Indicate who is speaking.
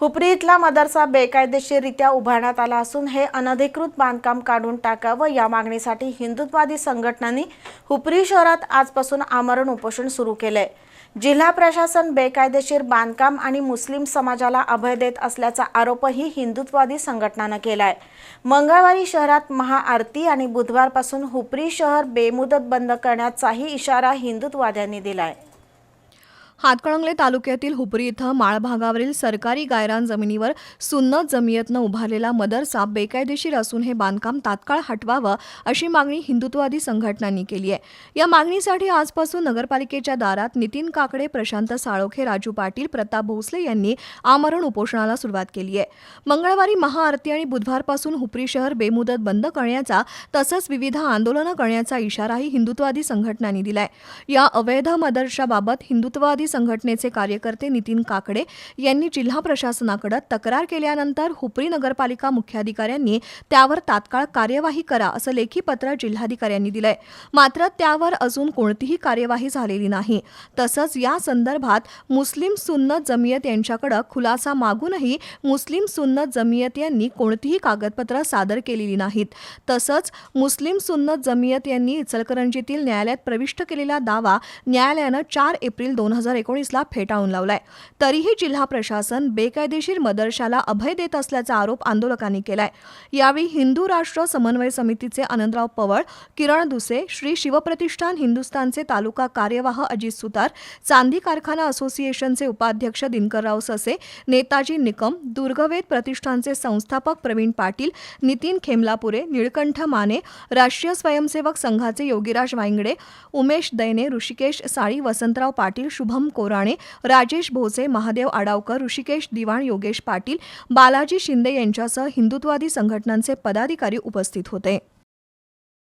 Speaker 1: हुपरी इथला मदरसा बेकायदेशीररित्या उभारण्यात आला असून हे अनधिकृत बांधकाम काढून टाकावं या मागणीसाठी हिंदुत्ववादी संघटनांनी हुपरी शहरात आजपासून आमरण उपोषण सुरू केलंय. जिल्हा प्रशासन बेकायदेशीर बांधकाम आणि मुस्लिम समाजाला अभय देत असल्याचा आरोपही हिंदुत्ववादी संघटनानं केलाय. मंगळवारी शहरात महाआरती आणि बुधवारपासून हुपरी शहर बेमुदत बंद करण्याचाही इशारा हिंदुत्ववाद्यांनी दिलाय.
Speaker 2: हातकणंगले तालुक्यातील हुपरी इथं माळ भागावरील सरकारी गायरान जमिनीवर सुन्नत जमियतनं उभारलेला मदरसा बेकायदेशीर असून हे बांधकाम तात्काळ हटवावं अशी मागणी हिंदुत्ववादी संघटनांनी केली आहे. या मागणीसाठी आजपासून नगरपालिकेच्या दारात नितीन काकडे प्रशांत साळोखे राजू पाटील प्रताप भोसले यांनी आमरण उपोषणाला सुरुवात केली आहे. मंगळवारी महाआरती आणि बुधवारपासून हुपरी शहर बेमुदत बंद करण्याचा तसंच विविध आंदोलनं करण्याचा इशाराही हिंदुत्ववादी संघटनांनी दिलाय. या अवैध मदरशाबाबत हिंदुत्ववादी संघटनेचे कार्यकर्ते नितीन काकडे यांनी जिल्हा प्रशासनाकडे तक्रार केल्यानंतर हुपरी नगरपालिका मुख्याधिकाऱ्यांनी त्यावर तात्काळ कार्यवाही करा असं लेखी पत्र जिल्हाधिकाऱ्यांनी दिलंय. मात्र त्यावर अजून कोणतीही कार्यवाही झालेली नाही. तसंच या संदर्भात मुस्लिम सुन्नत जमियत यांच्याकडे खुलासा मागूनही मुस्लिम सुन्नत जमियत यांनी कोणतीही कागदपत्र सादर केलेली नाहीत. तसंच मुस्लिम सुन्नत जमियत यांनी इचलकरंजीतील न्यायालयात प्रविष्ट केलेला दावा न्यायालयानं चार एप्रिल दोन हजार एकोणीसला फेटाळून लावलाय. तरीही जिल्हा प्रशासन बेकायदेशीर मदरशाला अभय देत असल्याचा आरोप आंदोलकांनी केलाय. यावेळी हिंदू राष्ट्र समन्वय समितीचे आनंदराव पवळ किरण दुसे श्री शिवप्रतिष्ठान हिंदुस्थानचे तालुका कार्यवाह अजित सुतार चांदी कारखाना असोसिएशनचे उपाध्यक्ष दिनकरराव ससे नेताजी निकम दुर्गवेद प्रतिष्ठानचे संस्थापक प्रवीण पाटील नितीन खेमलापुरे निळकंठ माने राष्ट्रीय स्वयंसेवक संघाचे योगीराज वांगडे उमेश दैने ऋषिकेश साळी वसंतराव पाटील शुभम कोराणे राजेश भोसे महादेव आडावकर ऋषिकेश दिवाण योगेश पाटील बालाजी शिंदे यांच्यासह हिंदुत्ववादी संघटनांचे पदाधिकारी उपस्थित होते.